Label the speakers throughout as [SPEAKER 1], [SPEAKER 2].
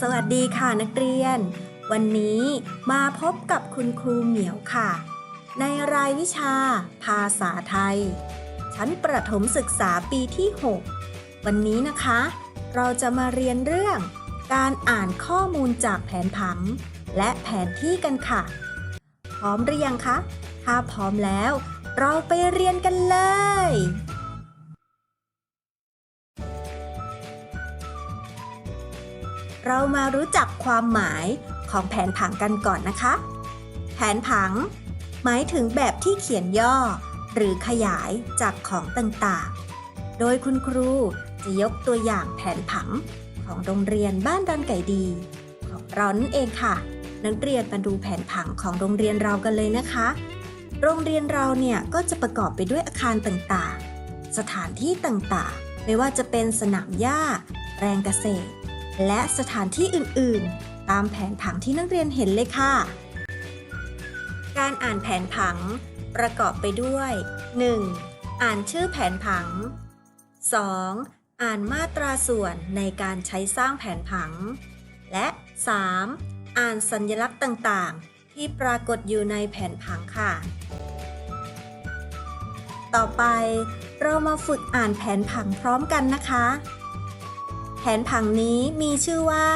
[SPEAKER 1] สวัสดีค่ะนักเรียน วันนี้มาพบกับคุณครูเหมียวค่ะ ในรายวิชา ภาษาไทย ชั้นประถมศึกษาปีที่ 6 วันนี้นะคะ เราจะมาเรียนเรื่อง การอ่านข้อมูลจากแผนผัง และแผนที่กันค่ะ พร้อมหรือยังคะ ถ้าพร้อมแล้ว เราไปเรียนกันเลย เรามารู้จักความหมายของแผนผังกันก่อนนะคะ แผนผัง หมายถึงแบบที่เขียนย่อ หรือขยายจากของต่างๆ โดยคุณครูจะยกตัวอย่างแผนผังของโรงเรียนบ้านดอนไก่ดี ของเรานั่นเองค่ะ นักเรียนมาดูแผนผังของโรงเรียนเรากันเลยนะคะ โรงเรียนเราเนี่ยก็จะประกอบไปด้วยอาคารต่างๆ สถานที่ต่างๆ ไม่ว่าจะเป็นสนามหญ้าแปลงเกษตร และสถานที่อื่นๆ ตามแผนผังที่นักเรียนเห็นเลยค่ะ การอ่านแผนผังประกอบไปด้วย 1. อ่านชื่อแผนผัง 2. อ่านมาตราส่วนในการใช้สร้างแผนผัง และ 3. อ่านสัญลักษณ์ต่างๆ ที่ปรากฏอยู่ในแผนผังค่ะ ต่อไปเรามาฝึกอ่านแผนผังพร้อมกันนะคะ ผนผังนี้มีชื่อว่า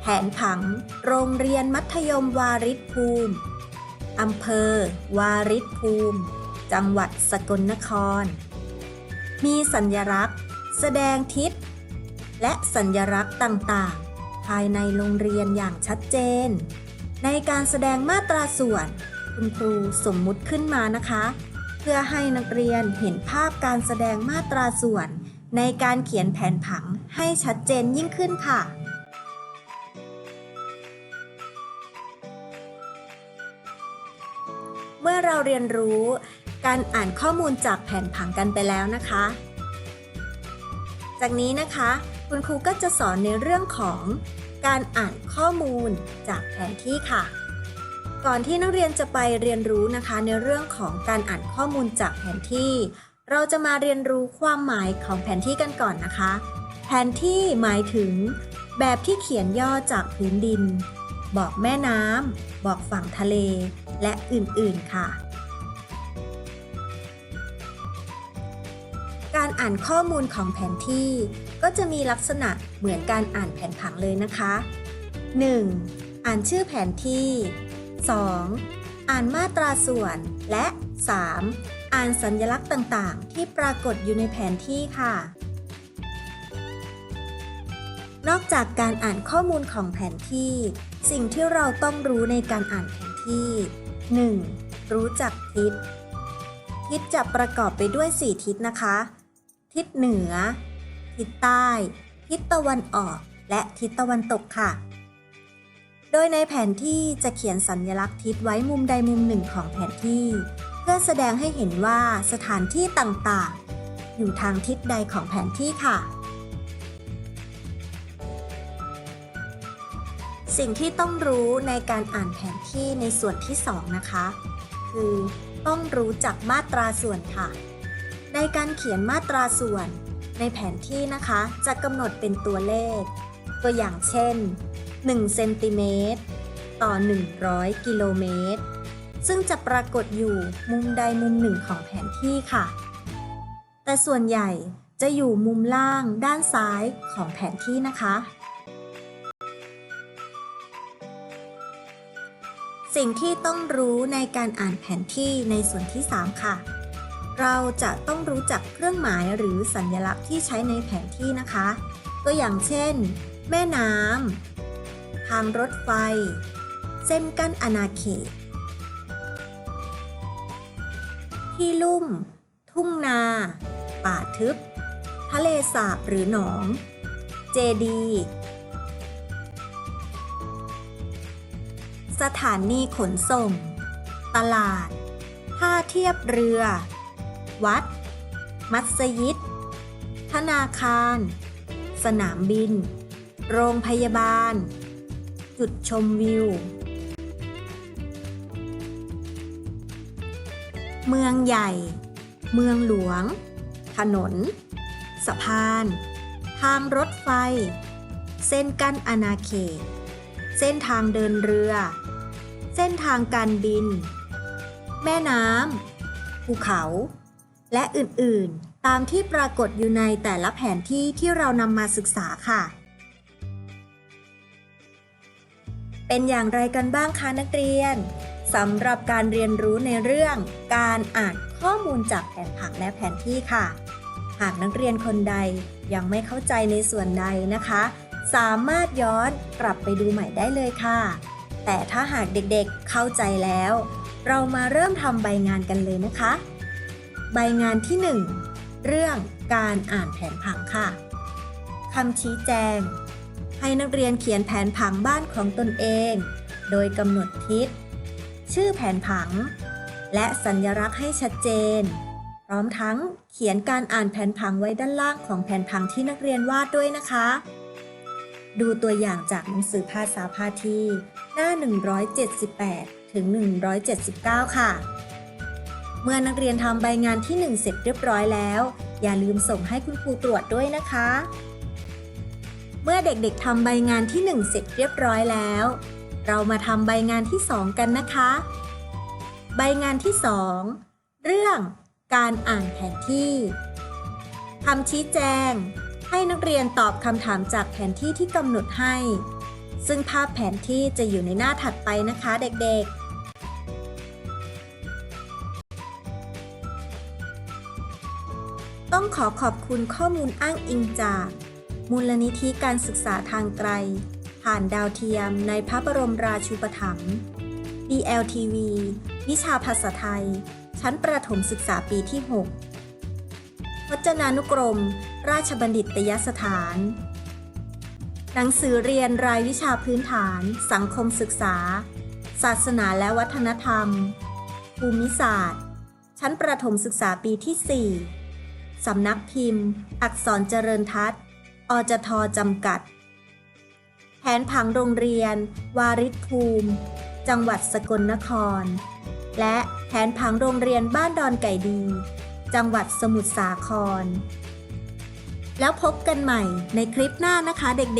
[SPEAKER 1] แผนผังโรงเรียนมัธยมวาริศภูมิ อำเภอ วาริศภูมิ จังหวัดสกลนคร มีสัญลักษณ์ แสดงทิศ และสัญลักษณ์ต่างๆ ภายในโรงเรียนอย่างชัดเจน ในการแสดงมาตราส่วน คุณครูสมมุติขึ้นมานะคะ เพื่อให้นักเรียนเห็นภาพการแสดงมาตราส่วนในการเขียนแผนผัง ให้ชัดเจนยิ่งขึ้นค่ะ เมื่อเราเรียนรู้การอ่านข้อมูลจากแผนผังกันไปแล้วนะคะ จากนี้นะคะ คุณครูก็จะสอนในเรื่องของการอ่านข้อมูลจากแผนที่ค่ะ ก่อนที่นักเรียนจะไปเรียนรู้นะคะในเรื่องของการอ่านข้อมูลจากแผนที่ เราจะมาเรียนรู้ความหมายของแผนที่กันก่อนนะคะ แผนที่หมายถึง แบบที่เขียนย่อจากพื้นดิน บอกแม่น้ำ บอกฝั่งทะเล และอื่นๆค่ะ การอ่านข้อมูลของแผนที่ก็จะมีลักษณะเหมือนการอ่านแผนผังเลยนะคะ 1. อ่านชื่อแผนที่ 2. อ่านมาตราส่วน และ 3. อ่านสัญลักษณ์ต่างๆ ที่ปรากฏอยู่ในแผนที่ค่ะ นอกจากการอ่านข้อมูลของแผนที่ สิ่งที่เราต้องรู้ในการอ่านแผนที่ 1. รู้จักทิศ ทิศจะประกอบไปด้วย 4 ทิศนะคะ ทิศเหนือ ทิศใต้ ทิศตะวันออก และทิศตะวันตกค่ะ โดยในแผนที่จะเขียนสัญลักษณ์ทิศไว้มุมใดมุมหนึ่งของแผนที่ เพื่อแสดงให้เห็นว่าสถานที่ต่างๆ อยู่ทางทิศใดของแผนที่ค่ะ สิ่งที่ต้องรู้ในการอ่านแผนที่ในส่วนที่ 2 นะคะ คือต้องรู้จักมาตราส่วนค่ะ ในการเขียนมาตราส่วน ในแผนที่นะคะ จะกำหนดเป็นตัวเลข ตัวอย่างเช่น1เซนติเมตรต่อ 100 กิโลเมตร ซึ่งจะปรากฏอยู่มุมใดมุมหนึ่งของแผนที่ค่ะ แต่ส่วนใหญ่จะอยู่มุมล่างด้านซ้ายของแผนที่นะคะ สิ่งที่ต้องรู้ในการอ่านแผนที่ในส่วนที่ 3 ค่ะ เราจะต้องรู้จักเครื่องหมายหรือสัญลักษณ์ที่ใช้ในแผนที่นะคะ ตัวอย่างเช่น แม่น้ำทางรถไฟ เส้นกั้นอาณาเขต ที่ลุ่ม ทุ่งนา ป่าทึบ ทะเลสาบหรือหนอง เจดี สถานีขนส่ง ตลาด ท่าเทียบเรือ วัด มัสยิด ธนาคาร สนามบิน โรงพยาบาล จุดชมวิว เมืองใหญ่ เมืองหลวง ถนน สะพาน ทางรถไฟ เส้นกั้นอาณาเขตเส้นทางเดินเรือ เส้นทางการบิน แม่น้ำภูเขา และอื่นๆ ตามที่ปรากฏอยู่ในแต่ละแผนที่ที่เรานำมาศึกษาค่ะ เป็นอย่างไรกันบ้างคะนักเรียนสำหรับการเรียนรู้ในเรื่องการอ่านข้อมูลจากแผนผังและแผนที่ค่ะ หากนักเรียนคนใดยังไม่เข้าใจในส่วนใดนะคะ สามารถย้อนกลับไปดูใหม่ได้เลยค่ะ แต่ถ้าหากเด็กๆเข้าใจแล้ว เรามาเริ่มทำใบงานกันเลยนะคะ ใบงานที่ 1 เรื่องการอ่านแผนผังค่ะคำชี้แจง ให้นักเรียนเขียนแผนผังบ้านของตนเอง โดยกำหนดทิศ ชื่อแผนผัง และสัญลักษณ์ให้ชัดเจน พร้อมทั้งเขียนการอ่านแผนผังไว้ด้านล่างของแผนผังที่นักเรียนวาดด้วยนะคะ ดูตัวอย่างจากหนังสือภาษาพาที หน้า 178 ถึง 179 ค่ะ เมื่อนักเรียนทำใบงานที่ 1 เสร็จเรียบร้อยแล้ว อย่าลืมส่งให้คุณครูตรวจด้วยนะคะ เมื่อเด็กๆทำใบงานที่ 1 เสร็จเรียบร้อยแล้ว เรามาทำใบงานที่ 2 กันนะคะ ใบงานที่ 2 เรื่องการอ่านแผนที่คำชี้แจง ให้นักเรียนตอบคำถามจากแผนที่ที่กำหนดให้ ซึ่งภาพแผนที่จะอยู่ในหน้าถัดไปนะคะเด็กๆต้องขอขอบคุณข้อมูลอ้างอิงจาก มูลนิธิการศึกษาทางไกล ผ่านดาวเทียมในพระบรมราชูปถัมภ์ DLTV วิชาภาษาไทย ชั้นประถมศึกษาปีที่ 6 พจนานุกรม ราชบัณฑิตยสถาน หนังสือเรียนรายวิชาพื้นฐาน สังคมศึกษา ศาสนาและวัฒนธรรม ภูมิศาสตร์ ชั้นประถมศึกษาปีที่ 4 สำนักพิมพ์ อักษรเจริญทัศน์อจทจำกัด แผนผังโรงเรียน วาริศภูมิ จังหวัดสกลนคร และแผนผังโรงเรียนบ้านดอนไก่ดี จังหวัดสมุทรสาคร แล้วพบกันใหม่ในคลิปหน้านะคะเด็กๆ